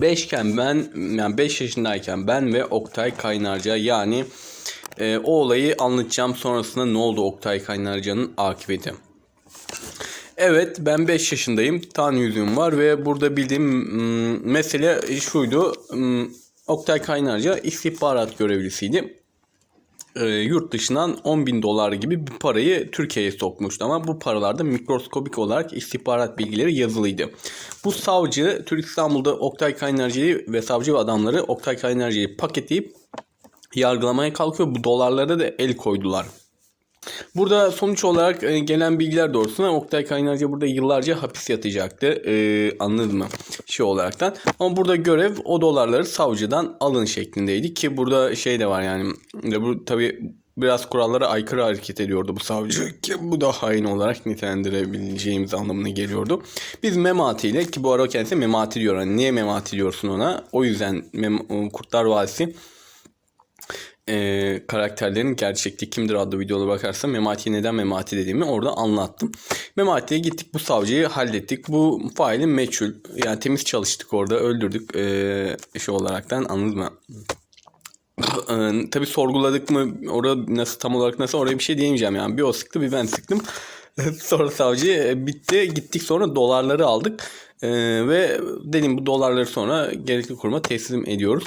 5'ken ben yani 5 yaşındayken ben ve Oktay Kaynarca yani e, o olayı anlatacağım. Sonrasında ne oldu Oktay Kaynarca'nın akıbeti. Evet ben 5 yaşındayım. Tan yüzüğüm var ve burada bildiğim mm, mesele şuydu. Mm, Oktay Kaynarca istihbarat görevlisiydi. E, yurt dışından 10 bin dolar gibi bir parayı Türkiye'ye sokmuştu ama bu paralarda mikroskopik olarak istihbarat bilgileri yazılıydı. Bu savcı Türk İstanbul'da Oktay Kaynarca'yı ve savcı ve adamları Oktay Kaynarca'yı paketleyip yargılamaya kalkıyor. Bu dolarlara da el koydular. Burada sonuç olarak e, gelen bilgiler doğrusunda Oktay Kaynarca burada yıllarca hapis yatacaktı. E, anladın mı? Şey olaraktan. Ama burada görev o dolarları savcıdan alın şeklindeydi ki burada şey de var yani e, bu tabi biraz kurallara aykırı hareket ediyordu bu savcı ki bu da hain olarak nitelendirebileceğimiz anlamına geliyordu. Biz Memati ile ki bu ara kendisi Memati diyor. Hani niye Memati diyorsun ona? O yüzden Mem- Kurtlar Vadisi e, karakterlerin gerçekliği kimdir adlı videolara bakarsan Memati'ye neden Memati dediğimi orada anlattım. Memati'ye gittik bu savcıyı hallettik. Bu faili meçhul. Yani temiz çalıştık orada öldürdük e, şey olaraktan anladın mı? E, tabii sorguladık mı orada nasıl tam olarak nasıl oraya bir şey diyemeyeceğim yani. Bir o sıktı bir ben sıktım. sonra savcı e, bitti gittik sonra dolarları aldık. E, ve dedim bu dolarları sonra gerekli kuruma teslim ediyoruz.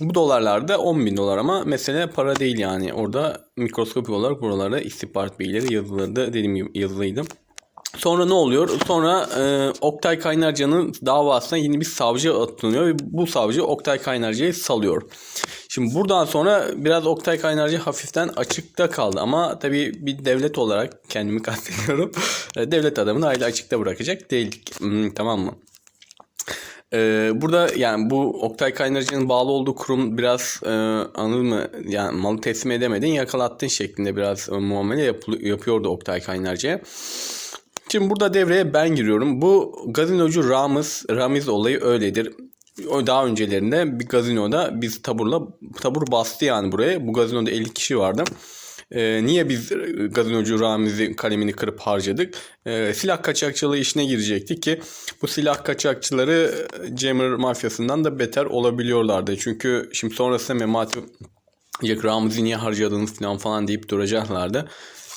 Bu dolarlar da 10 bin dolar ama mesele para değil yani. Orada mikroskopik olarak buralarda istihbarat bilgileri yazılırdı. Dediğim gibi yazılıydı. Sonra ne oluyor? Sonra e, Oktay Kaynarca'nın davasına yeni bir savcı atılıyor ve bu savcı Oktay Kaynarca'yı salıyor. Şimdi buradan sonra biraz Oktay Kaynarca hafiften açıkta kaldı ama tabii bir devlet olarak kendimi kastediyorum. E, devlet adamını aile açıkta bırakacak değildik. Hmm, tamam mı? Ee, burada yani bu Oktay Kaynarca'nın bağlı olduğu kurum biraz e, anladın mı? Yani malı teslim edemedin yakalattın şeklinde biraz e, muamele yapı- yapıyordu Oktay Kaynarca'ya. Şimdi burada devreye ben giriyorum. Bu gazinocu Ramiz, Ramiz olayı öyledir. Daha öncelerinde bir gazinoda biz taburla tabur bastı yani buraya. Bu gazinoda 50 kişi vardı. Ee, niye biz e, gazinocu Ramiz'i kalemini kırıp harcadık? Ee, silah kaçakçılığı işine girecektik ki bu silah kaçakçıları e, Cemir mafyasından da beter olabiliyorlardı. Çünkü şimdi sonrasında Memati Jack Ramiz'i niye harcadınız falan falan deyip duracaklardı.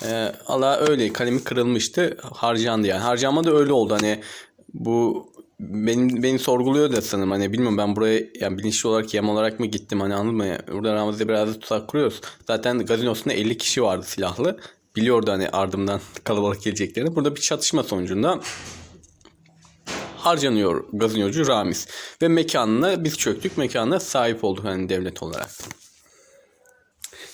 Ee, Allah öyle kalemi kırılmıştı harcandı yani. Harcanma da öyle oldu hani bu benim beni sorguluyor da sanırım hani bilmiyorum ben buraya yani bilinçli olarak yem olarak mı gittim hani anladın mı? Burada aramızda biraz da tuzak kuruyoruz. Zaten gazinosunda 50 kişi vardı silahlı. Biliyordu hani ardımdan kalabalık geleceklerini. Burada bir çatışma sonucunda harcanıyor gazinocu Ramiz. Ve mekanına biz çöktük. Mekanına sahip olduk hani devlet olarak.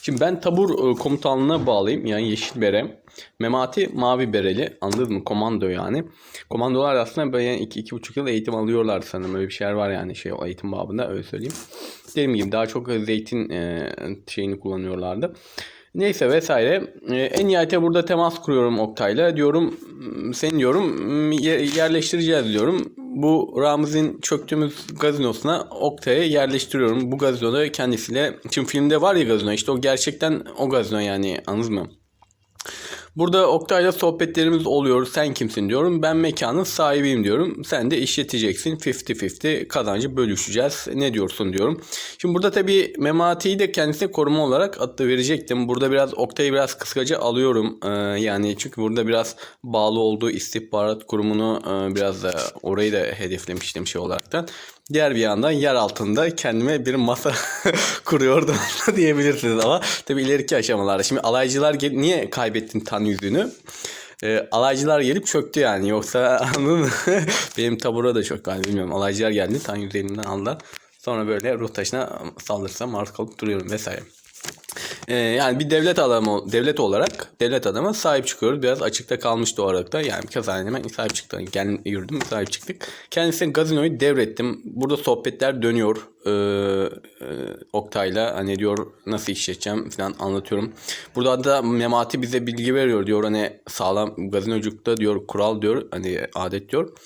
Şimdi ben tabur e, komutanlığına bağlıyım. Yani yeşil bere. Memati mavi bereli. Anladın mı? Komando yani. Komandolar aslında böyle yani iki, iki buçuk yıl eğitim alıyorlar sanırım. Öyle bir şeyler var yani şey o eğitim babında öyle söyleyeyim. Dediğim gibi daha çok zeytin e, şeyini kullanıyorlardı. Neyse vesaire. E, en nihayete burada temas kuruyorum Oktay'la. Diyorum "M, seni diyorum yerleştireceğiz diyorum. Bu Ramiz'in çöktüğümüz gazinosuna Oktay'a yerleştiriyorum. Bu gazinoda kendisiyle. Şimdi filmde var ya gazino işte o gerçekten o gazino yani anladın mı? Burada Oktay'la sohbetlerimiz oluyor. Sen kimsin diyorum. Ben mekanın sahibiyim diyorum. Sen de işleteceksin. 50-50 kazancı bölüşeceğiz. Ne diyorsun diyorum. Şimdi burada tabii Memati'yi de kendisine koruma olarak adı verecektim. Burada biraz Oktay'ı biraz kıskaca alıyorum. Ee, yani çünkü burada biraz bağlı olduğu istihbarat kurumunu e, biraz da orayı da hedeflemiştim şey olaraktan. Diğer bir yandan yer altında kendime bir masa kuruyordum diyebilirsiniz ama tabii ileriki aşamalarda. Şimdi alaycılar gel- niye kaybettin tan yüzünü? Ee, alaycılar gelip çöktü yani. Yoksa? Benim tabura da çok galiba bilmiyorum. Alaycılar geldi tan yüzü elimden aldılar. Sonra böyle ruh taşına saldırırsam maruz kalıp duruyorum vesaire. Ee, yani bir devlet adamı devlet olarak devlet adama sahip çıkıyoruz. Biraz açıkta kalmıştı o aralıkta. Yani kazanın hemen sahip çıktık. Gel yürüdüm sahip çıktık. Kendisine gazinoyu devrettim. Burada sohbetler dönüyor. Ee, e, Oktay'la hani diyor nasıl işleteceğim falan anlatıyorum. Burada da Memati bize bilgi veriyor diyor hani sağlam gazinocukta diyor kural diyor hani adet diyor.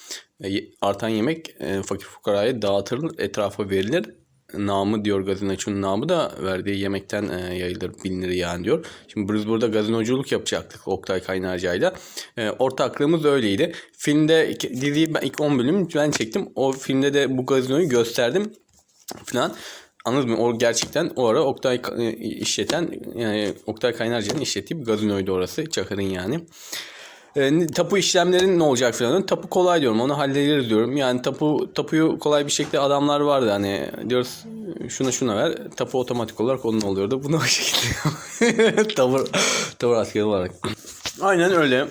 E, artan yemek e, fakir fukaraya dağıtılır etrafa verilir. Namı diyor gazinoçunun namı da verdiği yemekten e, yayılır bilinir yani diyor. Şimdi biz burada gazinoculuk yapacaktık Oktay Kaynarca'yla. E, ortaklığımız öyleydi. Filmde diziyi ben ilk 10 bölüm ben çektim. O filmde de bu gazinoyu gösterdim falan. Anladın mı? O gerçekten o ara Oktay e, işleten yani Oktay Kaynarca'nın işlettiği bir gazinoydu orası. Çakır'ın yani. E, tapu işlemlerin ne olacak falan. Tapu kolay diyorum. Onu hallederiz diyorum. Yani tapu tapuyu kolay bir şekilde adamlar vardı hani diyoruz şuna şuna ver. Tapu otomatik olarak onun oluyordu. Bunu o şekilde tavır tavır askeri olarak. Aynen öyle.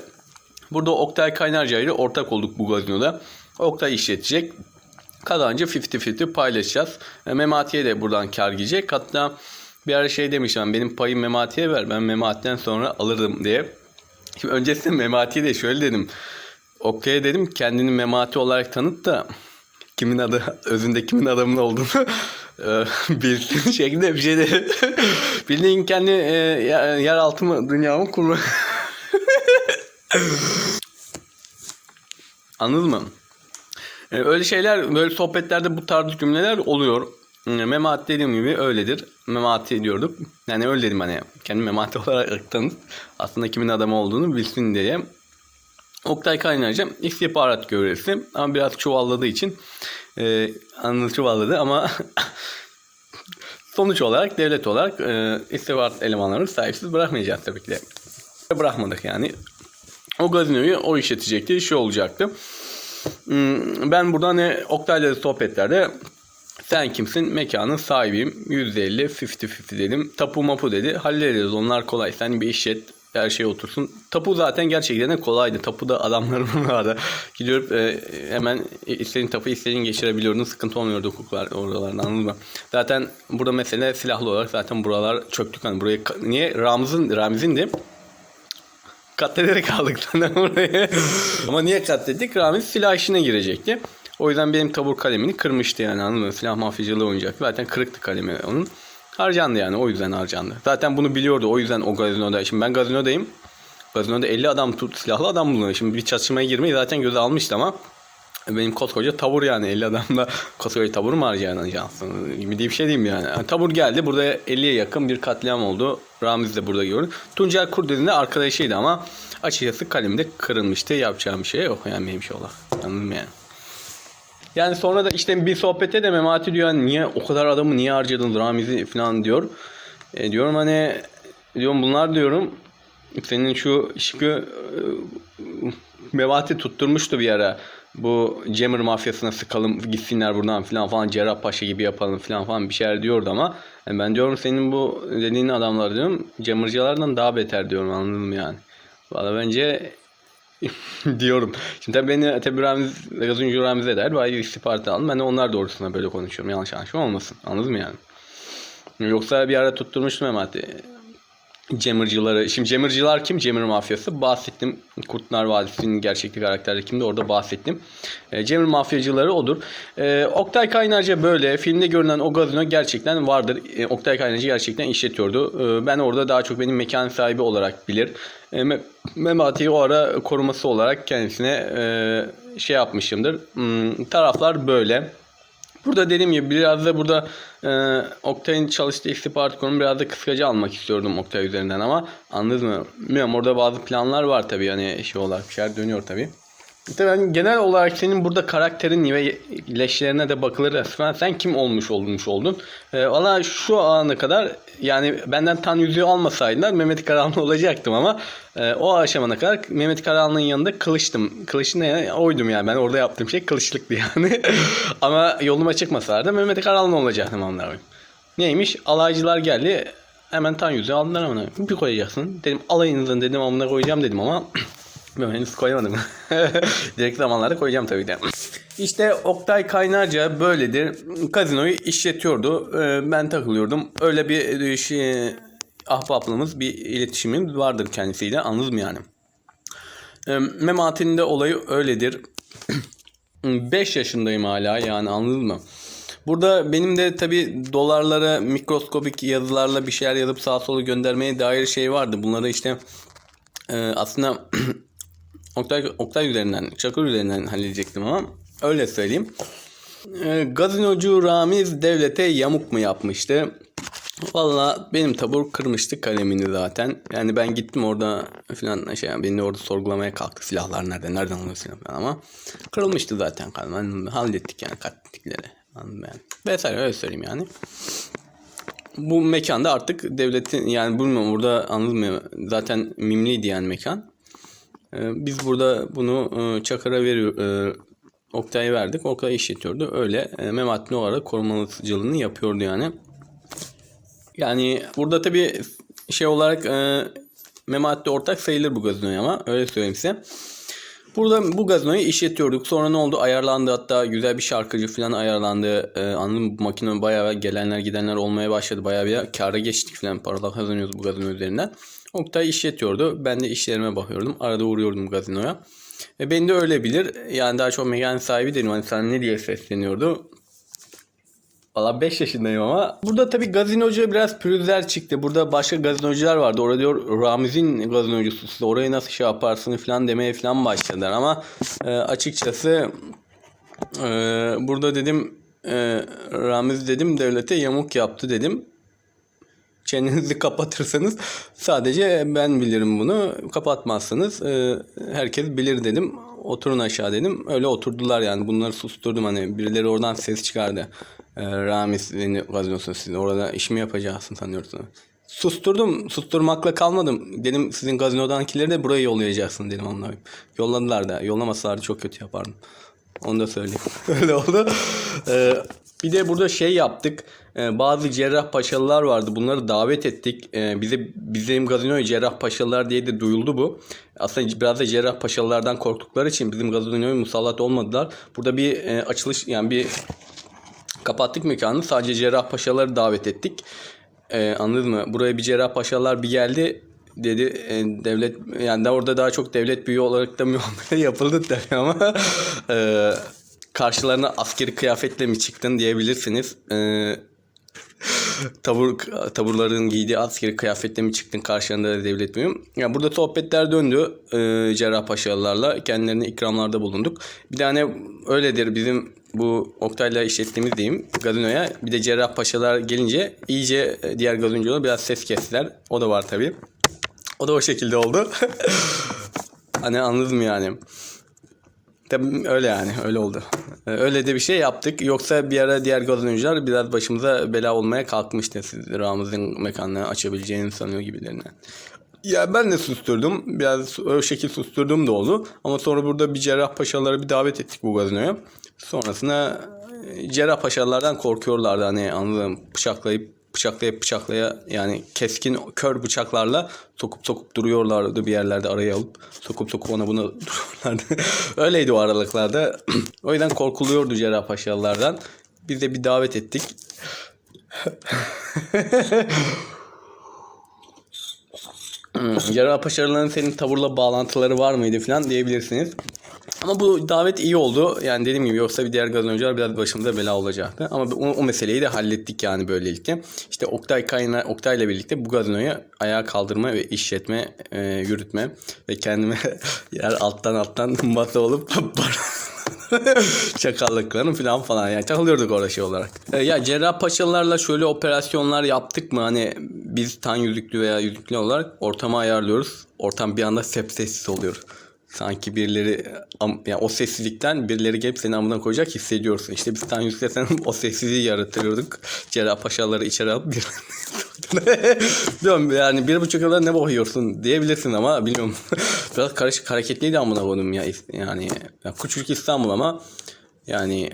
Burada Oktay Kaynarca ile ortak olduk bu gazinoda. Oktay işletecek. Kazancı 50-50 paylaşacağız. E, Memati'ye de buradan kar gidecek. Hatta bir ara şey demiştim benim payım Memati'ye ver ben Memati'den sonra alırım diye. Şimdi öncesinde Memati'ye de şöyle dedim. Oktay'a dedim kendini Memati olarak tanıt da kimin adı özünde kimin adamın olduğunu bilsin şeklinde bir şey de bildiğin kendi e, yer altı mı dünya mı kurma Anladın mı? E, öyle şeyler böyle sohbetlerde bu tarz cümleler oluyor. E, Memati dediğim gibi öyledir. Memati diyorduk. Yani öyle dedim hani kendi Memati olarak tanıt. Aslında kimin adamı olduğunu bilsin diye. Oktay Kaynarca istihbarat görevlisi ama biraz çuvalladığı için e, anıl çuvalladı ama sonuç olarak devlet olarak e, istihbarat elemanlarını sahipsiz bırakmayacağız tabii ki de. Bırakmadık yani. O gazinoyu o işletecekti, şey olacaktı. Hmm, Ben burada hani Oktay'la sohbetlerde sen kimsin? Mekanın sahibiyim. %50, 50-50 dedim. Tapu mapu dedi. Hallederiz onlar kolay. Sen bir işlet her şey otursun. Tapu zaten gerçekten de kolaydı. Tapuda adamlarım vardı. Gidiyorum e, hemen istediğin tapu istediğin geçirebiliyordun. Sıkıntı olmuyordu hukuklar oralardan anladın mı? Zaten burada mesele silahlı olarak zaten buralar çöktük. Hani buraya niye? Ramiz'in Ramiz'indi katlederek aldık zaten orayı. Ama niye katlettik? Ramiz silah işine girecekti. O yüzden benim tabur kalemini kırmıştı yani anladın mı? Silah mafyacılığı oynayacaktı. Zaten kırıktı kalemi onun. Harcandı yani o yüzden harcandı. Zaten bunu biliyordu o yüzden o gazinoda. Şimdi ben gazinodayım. Gazinoda 50 adam tut silahlı adam bulunuyor. Şimdi bir çatışmaya girmeyi zaten göze almıştı ama benim koskoca tabur yani 50 adamla koskoca tabur mu harcayacaksın gibi diye bir şey diyeyim yani. yani. Tabur geldi burada 50'ye yakın bir katliam oldu. Ramiz de burada gördü. Tuncel Kurdeli'nin de arkadaşıydı ama açıkçası kalemde kırılmıştı. Yapacağım bir şey yok yani benim şey olarak. Anladın yani? Yani sonra da işte bir sohbette de Memati diyor niye o kadar adamı niye harcadın Ramiz'i falan diyor. E, diyorum hani diyorum bunlar diyorum senin şu Şıkı Memati tutturmuştu bir ara. Bu Cemir mafyasına sıkalım gitsinler buradan falan falan Cerrahpaşa gibi yapalım falan falan bir şeyler diyordu ama yani ben diyorum senin bu dediğin adamlar diyorum Cemırcılardan daha beter diyorum anladın mı yani. Valla bence diyorum. Şimdi tabii beni tabii Ramiz, Gazuncu Ramiz eder. Bayağı istihbarat alın. Ben de onlar doğrultusunda böyle konuşuyorum. Yanlış anlaşma olmasın. Anladın mı yani? Yoksa bir ara tutturmuştum Memati. Cemırcıları. Şimdi Cemırcılar kim? Cemir mafyası. Bahsettim. Kurtlar Vadisi'nin gerçekli karakteri kimdi? Orada bahsettim. E, Cemir mafyacıları odur. E, Oktay Kaynarca böyle. Filmde görünen o gazino gerçekten vardır. E, Oktay Kaynarca gerçekten işletiyordu. E, ben orada daha çok benim mekan sahibi olarak bilir. E, Me- Memati'yi o ara koruması olarak kendisine e, şey yapmışımdır. Hmm, taraflar böyle. Burada dediğim gibi biraz da burada e, Oktay'ın çalıştığı istihbarat konumu biraz da kıskaca almak istiyordum Oktay üzerinden ama anladın mı? Bilmiyorum orada bazı planlar var tabii hani şey olarak bir şeyler dönüyor tabii. Tabii hani genel olarak senin burada karakterin ve leşlerine de bakılır resmen sen kim olmuş olmuş oldun. E, Valla şu ana kadar yani benden tan yüzüğü almasaydılar Mehmet Karahanlı olacaktım ama e, o aşamana kadar Mehmet Karahanlı'nın yanında kılıçtım. Kılıç ne? Oydum yani ben orada yaptığım şey kılıçlıktı yani. ama yoluma çıkmasalardı Mehmet Karahanlı olacaktım onlar. Neymiş? Alaycılar geldi. Hemen tan yüzüğü aldılar ama bir koyacaksın. Dedim alayınızın dedim amına koyacağım dedim ama ben henüz koyamadım. Direkt zamanlarda koyacağım tabii de. İşte Oktay Kaynarca böyledir. Kazinoyu işletiyordu. Ee, Ben takılıyordum. Öyle bir e, şey, ahbaplığımız, bir iletişimimiz vardır kendisiyle. Anladınız mı yani? Ee, Memati'nin de olayı öyledir. 5 yaşındayım hala yani anladın mı? Burada benim de tabi dolarlara mikroskopik yazılarla bir şeyler yazıp sağa sola göndermeye dair şey vardı. Bunları işte e, aslında Oktay, Oktay üzerinden, Çakır üzerinden halledecektim ama öyle söyleyeyim. Ee, gazinocu Ramiz devlete yamuk mu yapmıştı? Valla benim tabur kırmıştı kalemini zaten. Yani ben gittim orada filan şey yani beni orada sorgulamaya kalktı. Silahlar nerede? Nereden alıyorsun falan ama kırılmıştı zaten kalem. Yani hallettik yani katlettikleri. Anladın yani. Vesaire öyle söyleyeyim yani. Bu mekanda artık devletin yani bilmiyorum burada anladın mı? Zaten mimliydi yani mekan. Ee, biz burada bunu e, Çakar'a veriyor e, Oktay'a verdik. Oktay işletiyordu. Öyle e, Mehmet olarak korumalıcılığını yapıyordu yani. Yani burada tabii şey olarak Mehmet'le ortak sayılır bu gazinoya ama öyle söyleyeyim size. Burada bu gazinoyu işletiyorduk. Sonra ne oldu? Ayarlandı hatta güzel bir şarkıcı falan ayarlandı. Ee, anladın mı? Bu makine bayağı gelenler gidenler olmaya başladı. Bayağı bir kâra geçtik falan. Paralar kazanıyoruz bu gazino üzerinden. Oktay işletiyordu. Ben de işlerime bakıyordum. Arada uğruyordum gazinoya. E, beni de öyle bilir. Yani daha çok mekan sahibi dedim. Hani sen ne diye sesleniyordu. Valla 5 yaşındayım ama. Burada tabii gazinocu biraz pürüzler çıktı. Burada başka gazinocular vardı. Orada diyor Ramiz'in gazinocusu siz orayı nasıl şey yaparsın falan demeye falan başladılar. Ama e, açıkçası e, burada dedim e, Ramiz dedim devlete yamuk yaptı dedim. Çenenizi kapatırsanız sadece ben bilirim bunu. Kapatmazsanız e, herkes bilir dedim. Oturun aşağı dedim. Öyle oturdular yani. Bunları susturdum hani birileri oradan ses çıkardı. E, Ramiz beni gazinosu siz orada iş mi yapacaksın sanıyorsun. Susturdum. Susturmakla kalmadım. Dedim sizin gazinodankileri de buraya yollayacaksın dedim onlara. Yolladılar da. Yollamasalardı çok kötü yapardım. Onu da söyleyeyim. Öyle oldu. Ee, bir de burada şey yaptık. Ee, bazı cerrahpaşalılar vardı. Bunları davet ettik. Ee, bize bizim gazinoya cerrahpaşalılar diye de duyuldu bu. Aslında biraz da cerrahpaşalılardan korktukları için bizim gazinoya musallat olmadılar. Burada bir e, açılış yani bir kapattık mekanı. Sadece cerrahpaşaları davet ettik. Ee, anladın mı? Buraya bir cerrahpaşalar bir geldi dedi devlet yani de orada daha çok devlet büyüğü olarak da muamele yapıldı tabii ama e, karşılarına askeri kıyafetle mi çıktın diyebilirsiniz. E, tabur taburların giydiği askeri kıyafetle mi çıktın karşılarında da devlet büyüğü. Yani burada sohbetler döndü e, Cerrahpaşalılarla. Kendilerine ikramlarda bulunduk. Bir tane öyledir bizim bu Oktay'la işlettiğimiz diyeyim gazinoya. Bir de Cerrahpaşalar gelince iyice e, diğer gazinocular biraz ses kestiler. O da var tabii. O da o şekilde oldu. hani anladın mı yani? Tabii öyle yani öyle oldu. Ee, Öyle de bir şey yaptık. Yoksa bir ara diğer gazinocular biraz başımıza bela olmaya kalkmıştı. Siz Ramaz'ın mekanını açabileceğini sanıyor gibilerine. Ya ben de susturdum. Biraz o şekil susturdum da oldu. Ama sonra burada bir cerrahpaşaları bir davet ettik bu gazinoya. Sonrasında e, cerrahpaşalardan korkuyorlardı. Hani anladım bıçaklayıp bıçaklayıp bıçaklaya yani keskin kör bıçaklarla sokup sokup duruyorlardı bir yerlerde araya alıp sokup sokup ona bunu duruyorlardı. Öyleydi o aralıklarda. o yüzden korkuluyordu Cerrahpaşalılardan. Biz de bir davet ettik. Hmm, Cerrahpaşalıların senin tavırla bağlantıları var mıydı falan diyebilirsiniz. Ama bu davet iyi oldu. Yani dediğim gibi yoksa bir diğer gazinocular biraz başımıza bela olacaktı. Ama o, o meseleyi de hallettik yani böylelikle. İşte Oktay Kayna, Oktay'la birlikte bu gazinoyu ayağa kaldırma ve işletme, e, yürütme ve kendime yer alttan alttan masa olup çakallıklarım falan falan yani takılıyorduk orada şey olarak. E, ya Cerrahpaşalılarla şöyle operasyonlar yaptık mı hani biz tan yüzüklü veya yüzüklü olarak ortamı ayarlıyoruz. Ortam bir anda sessiz oluyor. Sanki birileri yani o sessizlikten birileri gelip seni amına koyacak hissediyorsun. İşte biz tan yüzükle sen o sessizliği yaratıyorduk. Cerrahpaşaları içeri alıp bir Bilmiyorum yani bir buçuk yılda ne bakıyorsun diyebilirsin ama bilmiyorum. Biraz karışık hareketliydi amına koydum ya. Yani ya küçük İstanbul ama yani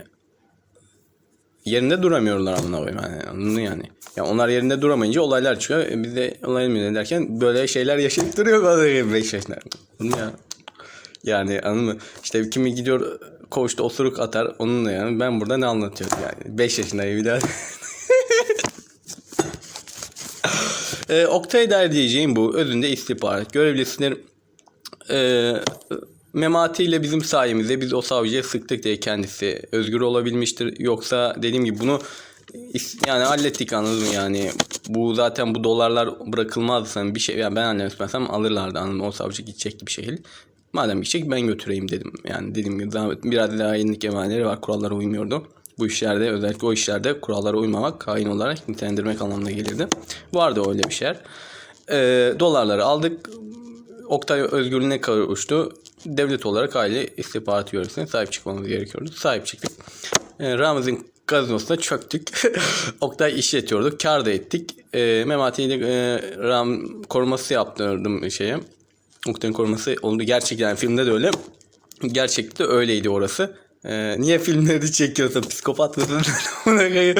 yerinde duramıyorlar amına koyayım yani. Yani? Ya onlar yerinde duramayınca olaylar çıkıyor. E biz de olay mı derken böyle şeyler yaşayıp duruyor böyle 5 yaşında. Anladın mı ya? Yani anladın mı? İşte kimi gidiyor koğuşta osuruk atar onunla yani. Ben burada ne anlatıyorum yani. 5 yaşındayım bir daha. e, Oktay der diyeceğim bu. Özünde istihbarat. Görevlisidir. E, Memati ile bizim sayemizde biz o savcıya sıktık diye kendisi özgür olabilmiştir. Yoksa dediğim gibi bunu yani hallettik anladın mı yani bu zaten bu dolarlar bırakılmazdı sen bir şey yani ben anlamazsam alırlardı anladın mı? o savcı gidecek gibi şekil. Madem gidecek ben götüreyim dedim. Yani dediğim gibi daha, biraz daha yenilik emaneleri var kurallara uymuyordu. Bu işlerde özellikle o işlerde kurallara uymamak, hain olarak nitelendirmek anlamına gelirdi. Vardı öyle bir şeyler. Ee, dolarları aldık. Oktay özgürlüğüne kavuştu. Devlet olarak aile istihbarat yönetmesine sahip çıkmamız gerekiyordu. Sahip çıktık. Ee, Ramaz'ın gazinosuna çöktük. Oktay işletiyordu. Kar da ettik. Ee, Memati'yle e, Ram koruması yaptırdım şeye. Oktay'ın koruması oldu. Gerçekten yani filmde de öyle. Gerçekte de öyleydi orası. Ee, niye filmleri çekiyorsun? Psikopat mısın?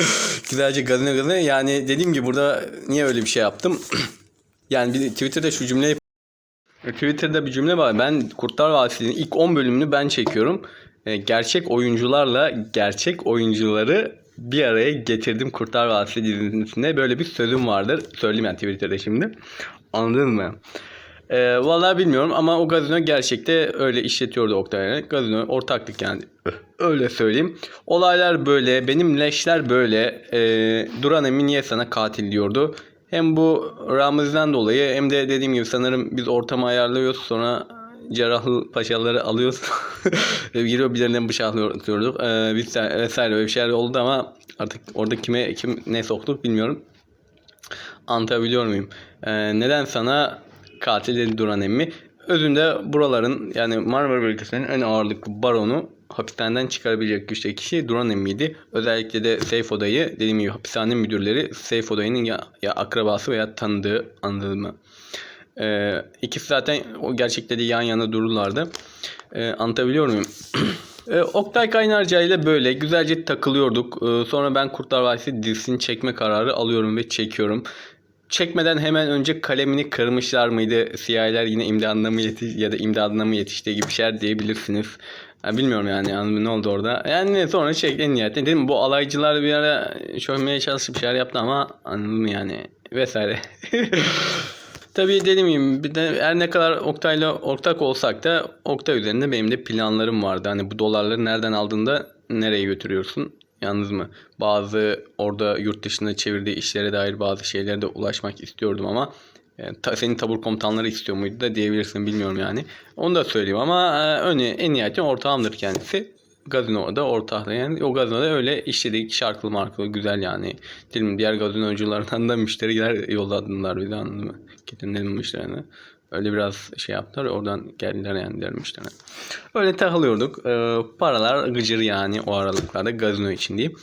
Güzelce gazine gazine. Yani dediğim gibi burada niye öyle bir şey yaptım? yani bir Twitter'da şu cümleyi Twitter'da bir cümle var. Ben Kurtlar Vadisi'nin ilk 10 bölümünü ben çekiyorum. Ee, gerçek oyuncularla gerçek oyuncuları bir araya getirdim Kurtlar Vadisi dizisinde. Böyle bir sözüm vardır. Söyleyeyim ben Twitter'da şimdi. Anladın mı? Ee, vallahi bilmiyorum ama o gazino gerçekte öyle işletiyordu Oktay'la. Gazino ortaklık yani. Öyle söyleyeyim. Olaylar böyle. Benim leşler böyle. Ee, Duran Emin niye sana katil diyordu. Hem bu Ramiz'den dolayı hem de dediğim gibi sanırım biz ortamı ayarlıyoruz sonra cerrahlı paşaları alıyoruz. Giriyor birilerinden bıçaklıyorduk. Ee, vesaire, vesaire böyle bir şeyler oldu ama artık orada kime kim ne soktuk bilmiyorum. Anlatabiliyor muyum? Ee, neden sana katil dedi Duran emmi? Özünde buraların yani Marmara bölgesinin en ağırlıklı baronu hapishaneden çıkarabilecek güçte kişi Duran emmiydi. Özellikle de Seyf Oda'yı dediğim gibi hapishane müdürleri Seyf Oda'nın ya, ya akrabası veya tanıdığı mı? Ee, ikisi zaten o gerçekte de yan yana dururlardı. Ee, anlatabiliyor muyum? Ee, Oktay Kaynarca ile böyle güzelce takılıyorduk. Ee, sonra ben Kurtlar Vadisi dizisini çekme kararı alıyorum ve çekiyorum. Çekmeden hemen önce kalemini kırmışlar mıydı? Siyahiler yine imdadına mı yetiş ya da imdadına mı yetişti gibi şeyler diyebilirsiniz. Ya bilmiyorum yani, yani ne oldu orada. Yani sonra çek en nihayetinde dedim bu alaycılar bir ara çözmeye çalışıp bir şeyler yaptı ama anladın mı yani vesaire. Tabii dediğim gibi bir de her ne kadar Oktay'la ortak olsak da Oktay üzerinde benim de planlarım vardı. Hani bu dolarları nereden aldığında nereye götürüyorsun? Yalnız mı? Bazı orada yurt dışında çevirdiği işlere dair bazı şeylere de ulaşmak istiyordum ama e, ta, senin tabur komutanları istiyor muydu da diyebilirsin bilmiyorum yani. Onu da söyleyeyim ama e, öne, en nihayetinde ortağımdır kendisi. Gazino'da ortaklı yani o gazinoda öyle işledik şarkılı markalı güzel yani. Dilim diğer gazinoculardan da müşteriler yolladılar bize anladın mı? Getirdim müşterilerine. Öyle biraz şey yaptılar oradan geldiler yani diğer müşteriler. Öyle takılıyorduk. Ee, paralar gıcır yani o aralıklarda gazino için diyeyim.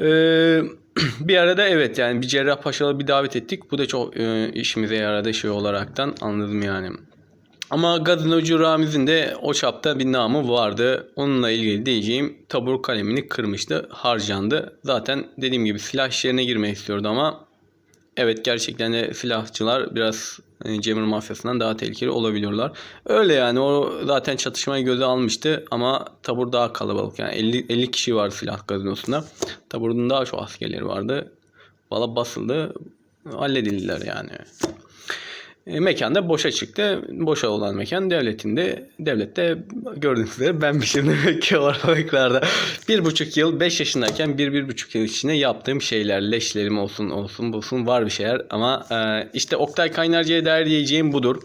Ee, bir arada evet yani bir Cerrahpaşalı bir davet ettik. Bu da çok e, işimize yaradı şey olaraktan anladım yani. Ama gazinocu Ramiz'in de o çapta bir namı vardı. Onunla ilgili diyeceğim tabur kalemini kırmıştı, harcandı. Zaten dediğim gibi silah işlerine girmek istiyordu ama evet gerçekten de silahçılar biraz e, Cemil mafyasından daha tehlikeli olabiliyorlar. Öyle yani o zaten çatışmayı göze almıştı ama tabur daha kalabalık. Yani 50, 50 kişi var silah gazinosunda. Taburun daha çok askerleri vardı. Valla basıldı. Halledildiler yani. E, mekan da boşa çıktı. Boşa olan mekan devletinde. Devlette gördüğünüz üzere ben bir şimdi ortalıklarda. Bir buçuk yıl, beş yaşındayken bir, bir buçuk yıl içinde yaptığım şeyler, leşlerim olsun olsun bulsun var bir şeyler. Ama e, işte Oktay Kaynarca'ya dair diyeceğim budur.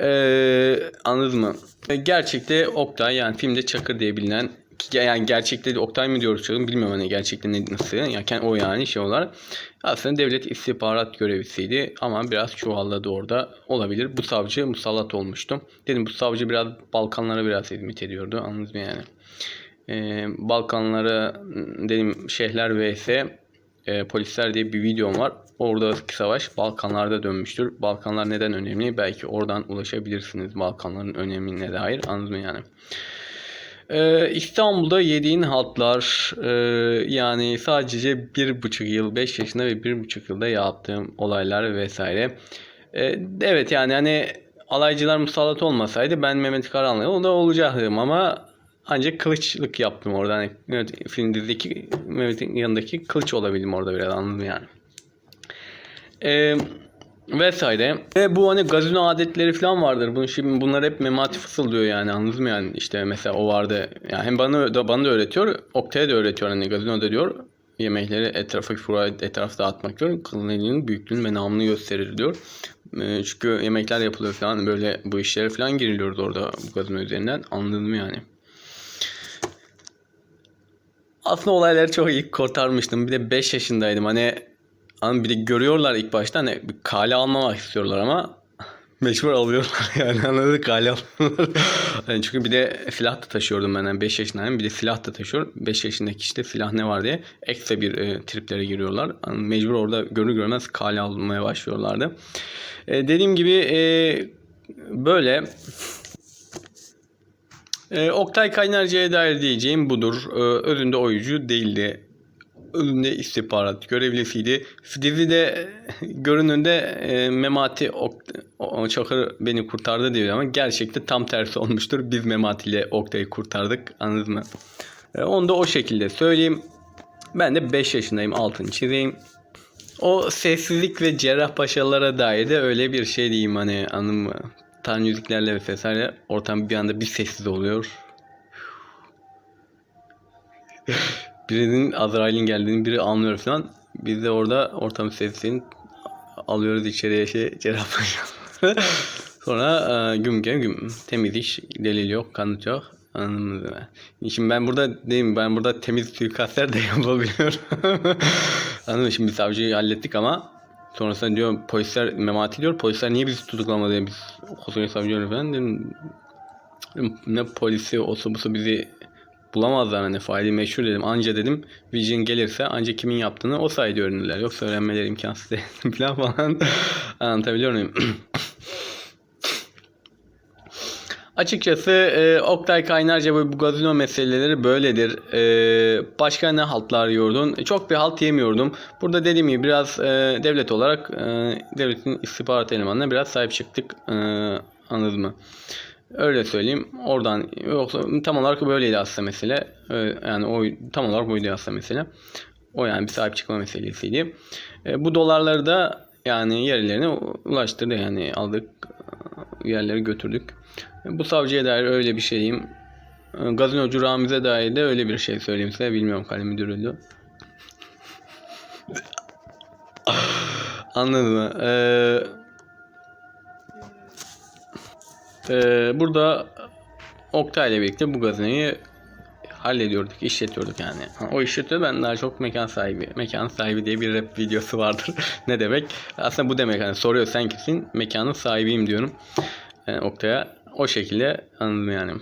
E, anladınız mı? E, gerçekte Oktay yani filmde Çakır diye bilinen yani gerçekte Oktay mı diyoruz canım bilmiyorum hani gerçekten ne nasıl yani o yani şey olarak aslında devlet istihbarat görevlisiydi ama biraz çuvalladı orada olabilir. Bu savcı musallat olmuştu. Dedim bu savcı biraz Balkanlara biraz hizmet ediyordu anladınız mı yani. Ee, Balkanlara dedim şehirler vs e, polisler diye bir videom var. Oradaki savaş Balkanlarda dönmüştür. Balkanlar neden önemli? Belki oradan ulaşabilirsiniz Balkanların önemine dair. Anladınız mı yani? Ee, İstanbul'da yediğin haltlar e, yani sadece bir buçuk yıl 5 yaşında ve bir buçuk yılda yaptığım olaylar vesaire. Ee, evet yani hani alaycılar musallat olmasaydı ben Mehmet Karanlı'ya o da olacaktım ama ancak kılıçlık yaptım orada. Hani film dizideki Mehmet'in yanındaki kılıç olabildim orada biraz anladım yani. Eee vesaire. Ve bu hani gazino adetleri falan vardır. Bunu şimdi bunlar hep memati fısıldıyor yani anladın mı yani işte mesela o vardı. Yani hem bana da bana da öğretiyor, Oktay'a da öğretiyor hani gazinoda diyor yemekleri etrafa fura etrafta atmak diyor. Kılın elinin büyüklüğünü ve namını gösterir diyor. E, çünkü yemekler yapılıyor falan böyle bu işlere falan giriliyordu orada bu gazino üzerinden. Anladın mı yani? aslında olayları çok iyi kurtarmıştım. Bir de 5 yaşındaydım. Hani hani bir de görüyorlar ilk başta hani bir kale almamak istiyorlar ama mecbur alıyorlar yani anladık kale alıyorlar. Yani çünkü bir de silah da taşıyordum ben yani 5 yaşındayım bir de silah da taşıyorum. 5 yaşındaki işte silah ne var diye ekstra bir e, triplere giriyorlar. Yani mecbur orada görür görmez kale almaya başlıyorlardı. E, dediğim gibi e, böyle e, Oktay Kaynarca'ya dair diyeceğim budur. E, özünde oyuncu değildi. Özünde istihbarat görevlisiydi. Dizide görününde e, Memati Ok- Çakır beni kurtardı diyor ama gerçekte tam tersi olmuştur. Biz Memati ile Oktay'ı kurtardık. Anladın mı? E, onu da o şekilde söyleyeyim. Ben de 5 yaşındayım. Altını çizeyim. O sessizlik ve cerrahpaşalara dair de öyle bir şey diyeyim hani anladın mı? Tan müziklerle ve ortam bir anda bir sessiz oluyor. Birinin Azrail'in geldiğini biri anlıyor falan. Biz de orada ortam sessizliğini alıyoruz içeriye şey cerrahpaşaları. Sonra e, güm güm güm temiz iş delil yok kanıt yok. Anladın mı? Şimdi ben burada değil? Ben burada temiz suikastler de yapabiliyorum. Anladın mı? Şimdi savcıyı hallettik ama sonrasında diyor polisler memati diyor. Polisler niye bizi tutuklamadı? diye Biz koskoca savcı falan dedim. Ne polisi olsa busu bizi bulamazlar hani faili meşhur dedim. Anca dedim Vision gelirse anca kimin yaptığını o sayede öğrenirler. Yoksa öğrenmeleri imkansız değil falan falan. Anlatabiliyor muyum? Açıkçası e, Oktay Kaynarca bu bu gazino meseleleri böyledir. E, başka ne haltlar yiyordun? E, Çok bir halt yemiyordum. Burada dediğim gibi biraz e, devlet olarak e, devletin istihbarat elemanına biraz sahip çıktık. E, anladın mı? Öyle söyleyeyim. Oradan yoksa tam olarak böyleydi aslında mesele. E, yani o tam olarak buydu aslında mesele. O yani bir sahip çıkma meselesiydi. E, bu dolarları da yani yerlerine ulaştırdı yani aldık yerlere götürdük. Bu savcıya dair öyle bir şeyim. Gazinocu Ramiz'e dair de öyle bir şey söyleyeyim size. Bilmiyorum kalemi dürüldü. Anladın mı? Ee, ee, burada Oktay ile birlikte bu gazinoyu hallediyorduk, işletiyorduk yani. O işletiyor ben daha çok mekan sahibi. Mekan sahibi diye bir rap videosu vardır. ne demek? Aslında bu demek hani soruyor sen kimsin? Mekanın sahibiyim diyorum. Yani Oktay'a o şekilde anladım yani.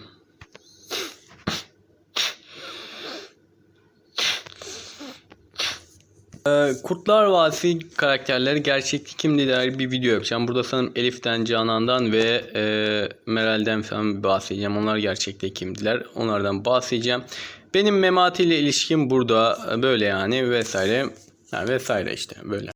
Kurtlar Vadisi karakterleri gerçekte kimdi dair bir video yapacağım. Burada sanırım Elif'ten, Canan'dan ve e, Meral'den falan bahsedeceğim. Onlar gerçekte kimdiler. Onlardan bahsedeceğim. Benim Memati ile ilişkim burada böyle yani vesaire. Yani vesaire işte böyle.